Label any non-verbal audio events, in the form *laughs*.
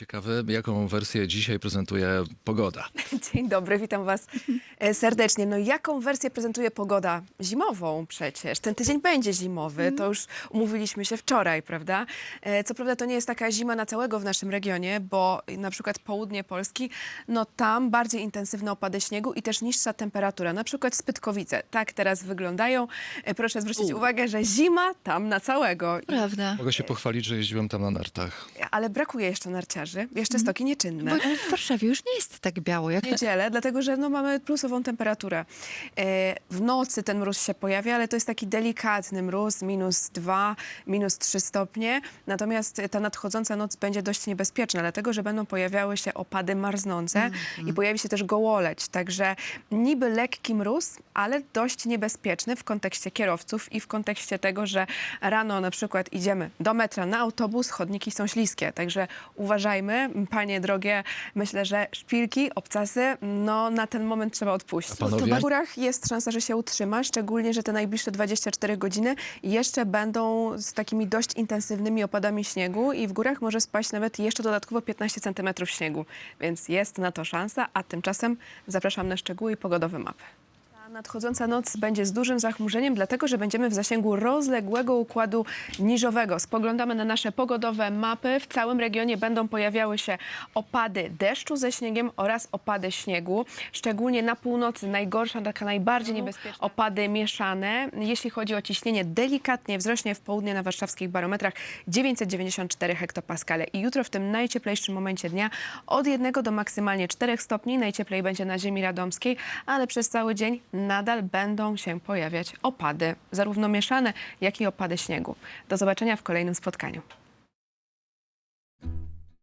ciekawe, jaką wersję dzisiaj prezentuje pogoda. *laughs* Dzień dobry, witam Was e, serdecznie. No jaką wersję prezentuje pogoda? Zimową przecież. Ten tydzień będzie zimowy, to już umówiliśmy się wczoraj, prawda? E, Co prawda to nie jest taka zima na całego w naszym regionie, bo na przykład południe Polski, no tam bardziej intensywne opady śniegu i też niższa temperatura. Na przykład Spytkowice. Tak teraz wyglądają. E, Proszę zwrócić uwagę, że zima tam na całego. Prawda. Mogę się pochwalić, że jeździłem tam na nartach. Ale brakuje jeszcze narciarzy, jeszcze stoki nieczynne. Bo w Warszawie już nie jest tak biało jak niedzielę, dlatego że no, mamy plusową temperaturę. E, w nocy ten mróz się pojawia, ale to jest taki delikatny mróz, minus 2, minus 3 stopnie. Natomiast ta nadchodząca noc będzie dość niebezpieczna, dlatego że będą pojawiały się opady marznące i pojawi się też gołoleć. Także niby lekki mróz, ale dość niebezpieczny w kontekście kierowców i w kontekście tego, że rano na przykład idziemy do metra na autobus, chodniki są śliskie. Także uważajmy, panie drogie, myślę, że szpilki, obcasy, no na ten moment trzeba odpuścić. A panowie? W górach jest szansa, że się utrzyma, szczególnie, że te najbliższe 24 godziny jeszcze będą z takimi dość intensywnymi opadami śniegu i w górach może spaść nawet jeszcze dodatkowo 15 cm śniegu, więc jest na to szansa, a tymczasem zapraszam na szczegóły i pogodowe mapy. Nadchodząca noc będzie z dużym zachmurzeniem, dlatego że będziemy w zasięgu rozległego układu niżowego. Spoglądamy na nasze pogodowe mapy. W całym regionie będą pojawiały się opady deszczu ze śniegiem oraz opady śniegu. Szczególnie na północy najgorsza, taka najbardziej niebezpieczna. Opady mieszane. Jeśli chodzi o ciśnienie, delikatnie wzrośnie w południe na warszawskich barometrach 994 hektopaskale. I jutro w tym najcieplejszym momencie dnia od 1 do maksymalnie 4 stopni. Najcieplej będzie na ziemi radomskiej, ale przez cały dzień nadal będą się pojawiać opady, zarówno mieszane, jak i opady śniegu. Do zobaczenia w kolejnym spotkaniu.